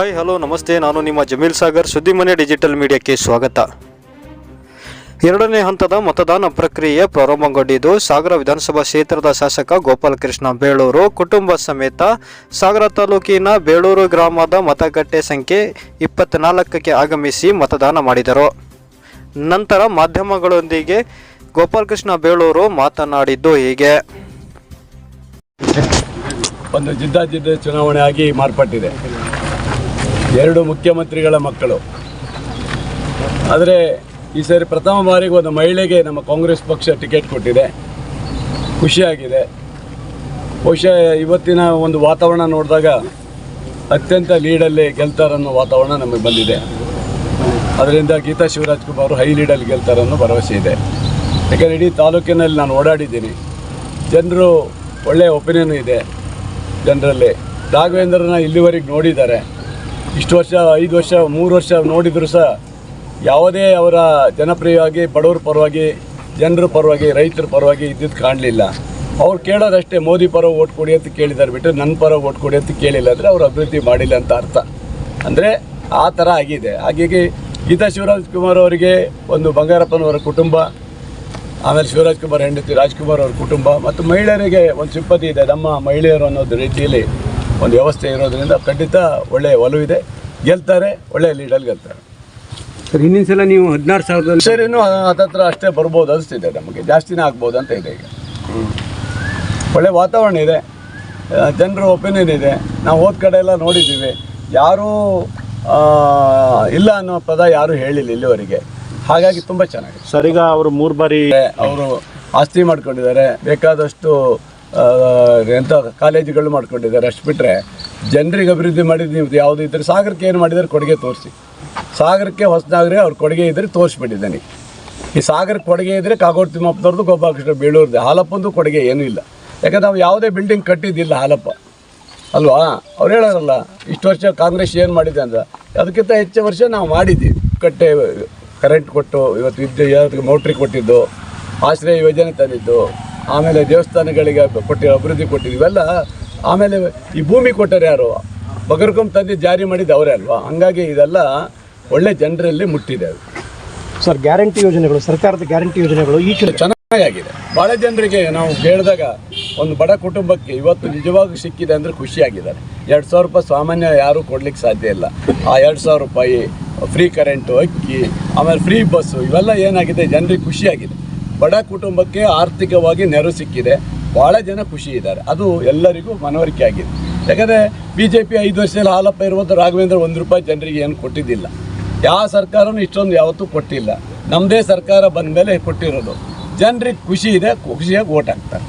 Hi hello ನಮಸ್ತೆ. ನಾನು ನಿಮ್ಮ ಜಮೀಲ್ ಸಾಗರ್, ಸುದ್ದಿಮನೆ ಡಿಜಿಟಲ್ ಮೀಡಿಯಾಕ್ಕೆ ಸ್ವಾಗತ. ಎರಡನೇ ಹಂತದ ಮತದಾನ ಪ್ರಕ್ರಿಯೆ ಪ್ರಾರಂಭಗೊಂಡಿದ್ದು, ಸಾಗರ ವಿಧಾನಸಭಾ ಕ್ಷೇತ್ರದ ಶಾಸಕ ಗೋಪಾಲಕೃಷ್ಣ ಬೇಳೂರು, ಕುಟುಂಬ ಸಮೇತ ಸಾಗರ ತಾಲೂಕಿನ ಬೇಳೂರು ಗ್ರಾಮದ ಮತಗಟ್ಟೆ ಸಂಖ್ಯೆ ಇಪ್ಪತ್ನಾಲ್ಕಕ್ಕೆ ಆಗಮಿಸಿ ಮತದಾನ ಮಾಡಿದರು. ನಂತರ ಮಾಧ್ಯಮಗಳೊಂದಿಗೆ ಗೋಪಾಲಕೃಷ್ಣ ಬೇಳೂರು ಮಾತನಾಡಿದ್ದು ಹೀಗೆ. ಒಂದು ಜಿದ್ದಾಜಿದ್ದ ಚುನಾವಣೆ ಆಗಿ ಮಾರ್ಪಟ್ಟಿದೆ. ಎರಡು ಮುಖ್ಯಮಂತ್ರಿಗಳ ಮಕ್ಕಳು. ಆದರೆ ಈ ಸಾರಿ ಪ್ರಥಮ ಬಾರಿಗೆ ಒಂದು ಮಹಿಳೆಗೆ ನಮ್ಮ ಕಾಂಗ್ರೆಸ್ ಪಕ್ಷ ಟಿಕೆಟ್ ಕೊಟ್ಟಿದೆ. ಖುಷಿಯಾಗಿದೆ. ಬಹುಶಃ ಇವತ್ತಿನ ಒಂದು ವಾತಾವರಣ ನೋಡಿದಾಗ ಅತ್ಯಂತ ಲೀಡಲ್ಲಿ ಗೆಲ್ತಾರನ್ನೋ ವಾತಾವರಣ ನಮಗೆ ಬಂದಿದೆ. ಅದರಿಂದ ಗೀತಾ ಶಿವರಾಜ್ ಕುಮಾರ್ ಹೈ ಲೀಡಲ್ಲಿ ಗೆಲ್ತಾರನ್ನೋ ಭರವಸೆ ಇದೆ. ಯಾಕಂದರೆ ಇಡೀ ತಾಲೂಕಿನಲ್ಲಿ ನಾನು ಓಡಾಡಿದ್ದೀನಿ. ಜನರು ಒಳ್ಳೆಯ ಒಪಿನಿಯನ್ ಇದೆ. ಜನರಲ್ಲಿ. ರಾಘವೇಂದ್ರನ ಇಲ್ಲಿವರೆಗೆ ನೋಡಿದ್ದಾರೆ. ಇಷ್ಟು ವರ್ಷ, ಐದು ವರ್ಷ, ಮೂರು ವರ್ಷ ನೋಡಿದ್ರು ಸಹ ಯಾವುದೇ ಅವರ ಜನಪ್ರಿಯವಾಗಿ, ಬಡವರ ಪರವಾಗಿ, ಜನರ ಪರವಾಗಿ, ರೈತರ ಪರವಾಗಿ ಇದ್ದಿದ್ದು ಕಾಣಲಿಲ್ಲ. ಅವ್ರು ಕೇಳೋದಷ್ಟೇ, ಮೋದಿ ಪರ ಓಟ್ ಕೊಡಿ ಅಂತ ಕೇಳಿದ್ದಾರೆ ಬಿಟ್ಟರೆ ನನ್ನ ಪರ ಓಟ್ ಕೊಡಿ ಅಂತ ಕೇಳಿಲ್ಲ ಅಂದರೆ ಅವರು ಅಭಿವೃದ್ಧಿ ಮಾಡಿಲ್ಲ ಅಂತ ಅರ್ಥ. ಅಂದರೆ ಆ ಥರ ಆಗಿದೆ. ಹಾಗಾಗಿ ಗೀತಾ ಶಿವರಾಜ್ ಕುಮಾರ್ ಅವರಿಗೆ ಒಂದು ಬಂಗಾರಪ್ಪನವರ ಕುಟುಂಬ, ಆಮೇಲೆ ಶಿವರಾಜ್ ಕುಮಾರ್ ಹೆಂಡತಿ ರಾಜ್ಕುಮಾರ್ ಅವರ ಕುಟುಂಬ, ಮತ್ತು ಮಹಿಳೆಯರಿಗೆ ಒಂದು ಸಿಂಪತಿ ಇದೆ. ನಮ್ಮ ಮಹಿಳೆಯರು ಅನ್ನೋದು ರೀತಿಯಲ್ಲಿ ಒಂದು ವ್ಯವಸ್ಥೆ ಇರೋದ್ರಿಂದ ಖಂಡಿತ ಒಳ್ಳೆಯ ಒಲವಿದೆ ಗೆಲ್ತಾರೆ ಒಳ್ಳೆಯ ಲೀಡಲ್ಲಿ ಗೆಲ್ತಾರೆ. ಸರ್ ಹಿಂದಿನ ಸಲ ನೀವು ಹದಿನಾರು ಸಾವಿರದ ಸರ್ ಇನ್ನೂ ಹತ್ತತ್ರ ಅಷ್ಟೇ ಬರ್ಬೋದು ಅನಿಸ್ತಿದೆ ನಮಗೆ. ಜಾಸ್ತಿನೇ ಆಗ್ಬೋದು ಅಂತ ಇದೆ ಈಗ. ಒಳ್ಳೆ ವಾತಾವರಣ ಇದೆ. ಜನರ ಒಪಿನಿಯನ್ ಇದೆ. ನಾವು ಹೋದ ಕಡೆ ಎಲ್ಲ ನೋಡಿದ್ದೀವಿ. ಯಾರೂ ಇಲ್ಲ ಅನ್ನೋ ಪದ ಯಾರೂ ಹೇಳಿಲ್ಲ ಇಲ್ಲಿವರೆಗೆ. ಹಾಗಾಗಿ ತುಂಬ ಚೆನ್ನಾಗಿದೆ. ಸರ್ ಈಗ ಅವರು ಮೂರು ಬಾರಿ ಅವರು ಆಸ್ತಿ ಮಾಡ್ಕೊಂಡಿದ್ದಾರೆ. ಬೇಕಾದಷ್ಟು ಎಂಥ ಕಾಲೇಜುಗಳು ಮಾಡ್ಕೊಂಡಿದ್ದಾರೆ ಅಷ್ಟು ಬಿಟ್ಟರೆ ಜನರಿಗೆ ಅಭಿವೃದ್ಧಿ ಮಾಡಿದ್ದು ನೀವು ಯಾವುದು ಇದ್ದರೆ ಸಾಗರಕ್ಕೆ ಏನು ಮಾಡಿದರೆ ಕೊಡುಗೆ ತೋರಿಸಿ. ಸಾಗರಕ್ಕೆ ಹೊಸದಾಗ್ರೆ ಅವ್ರ ಕೊಡುಗೆ ಇದ್ದರೆ ತೋರಿಸ್ಬಿಟ್ಟಿದ್ದಾನೆ. ಈ ಸಾಗರಕ್ಕೆ ಕೊಡುಗೆ ಇದ್ದರೆ ಕಾಗೋಡು ತಿಮ್ಮಪ್ಪನವ್ರದ್ದು ಗೋಪಾಲಕೃಷ್ಣ ಬೀಳೂರ್ದು, ಹಾಲಪ್ಪಂದು ಕೊಡುಗೆ ಏನೂ ಇಲ್ಲ. ಯಾಕಂದ್ರೆ ನಾವು ಯಾವುದೇ ಬಿಲ್ಡಿಂಗ್ ಕಟ್ಟಿದ್ದಿಲ್ಲ ಹಾಲಪ್ಪ. ಅಲ್ವಾ? ಅವ್ರು ಹೇಳೋರಲ್ಲ, ಇಷ್ಟು ವರ್ಷ ಕಾಂಗ್ರೆಸ್ ಏನು ಮಾಡಿದೆ ಅಂದ್ರೆ ಅದಕ್ಕಿಂತ ಹೆಚ್ಚು ವರ್ಷ ನಾವು ಮಾಡಿದ್ದೀವಿ. ಕಟ್ಟೆ ಕರೆಂಟ್ ಕೊಟ್ಟು, ಇವತ್ತು ವಿದ್ಯುತ್ ಮೋಟ್ರಿ ಕೊಟ್ಟಿದ್ದು, ಆಶ್ರಯ ಯೋಜನೆ ತಂದಿದ್ದು. ಆಮೇಲೆ ದೇವಸ್ಥಾನಗಳಿಗೆ ಕೊಟ್ಟಿ ಅಭಿವೃದ್ಧಿ ಕೊಟ್ಟಿದ್ವಿ. ಇವೆಲ್ಲ ಆಮೇಲೆ ಈ ಭೂಮಿ ಕೊಟ್ಟರೆ ಯಾರು? ಬಗರ್ಕೊಂ ತಂದು ಜಾರಿ ಮಾಡಿದ್ದು ಅವರೇ ಅಲ್ವಾ? ಹಂಗಾಗಿ ಇದೆಲ್ಲ ಒಳ್ಳೆ ಜನರಲ್ಲಿ ಮುಟ್ಟಿದೆ ಅದು. ಸರ್ ಗ್ಯಾರಂಟಿ ಯೋಜನೆಗಳು ಸರ್ಕಾರದ ಗ್ಯಾರಂಟಿ ಯೋಜನೆಗಳು ಈ ಕಡೆ ಚೆನ್ನಾಗಿದೆ. ಭಾಳ ಜನರಿಗೆ ನಾವು ಕೇಳಿದಾಗ ಒಂದು ಬಡ ಕುಟುಂಬಕ್ಕೆ ಇವತ್ತು ನಿಜವಾಗೂ ಸಿಕ್ಕಿದೆ ಅಂದರೆ ಖುಷಿಯಾಗಿದ್ದಾರೆ. ಎರಡು ಸಾವಿರ ರೂಪಾಯಿ ಸಾಮಾನ್ಯ ಯಾರೂ ಕೊಡ್ಲಿಕ್ಕೆ ಸಾಧ್ಯ ಇಲ್ಲ. ಆ ಎರಡು ಸಾವಿರ ರೂಪಾಯಿ ಫ್ರೀ ಕರೆಂಟು ಅಕ್ಕಿ ಆಮೇಲೆ ಫ್ರೀ ಬಸ್ಸು ಇವೆಲ್ಲ ಏನಾಗಿದೆ? ಜನರಿಗೆ ಖುಷಿಯಾಗಿದೆ. ಬಡ ಕುಟುಂಬಕ್ಕೆ ಆರ್ಥಿಕವಾಗಿ ನೆರವು ಸಿಕ್ಕಿದೆ. ಭಾಳ ಜನ ಖುಷಿ ಇದ್ದಾರೆ. ಅದು ಎಲ್ಲರಿಗೂ ಮನವರಿಕೆ ಆಗಿದೆ. ಯಾಕಂದರೆ ಬಿ ಜೆ ಪಿ ಐದು ವರ್ಷದಲ್ಲಿ ಹಾಲಪ್ಪ ಇರುವಂಥ ರಾಘವೇಂದ್ರ ಒಂದು ರೂಪಾಯಿ ಜನರಿಗೆ ಏನು ಕೊಟ್ಟಿದ್ದಿಲ್ಲ. ಯಾವ ಸರ್ಕಾರನೂ ಇಷ್ಟೊಂದು ಯಾವತ್ತೂ ಕೊಟ್ಟಿಲ್ಲ. ನಮ್ಮದೇ ಸರ್ಕಾರ ಬಂದ ಮೇಲೆ ಕೊಟ್ಟಿರೋದು. ಜನರಿಗೆ ಖುಷಿ ಇದೆ, ಖುಷಿಯಾಗಿ ಓಟ್ ಹಾಕ್ತಾರೆ.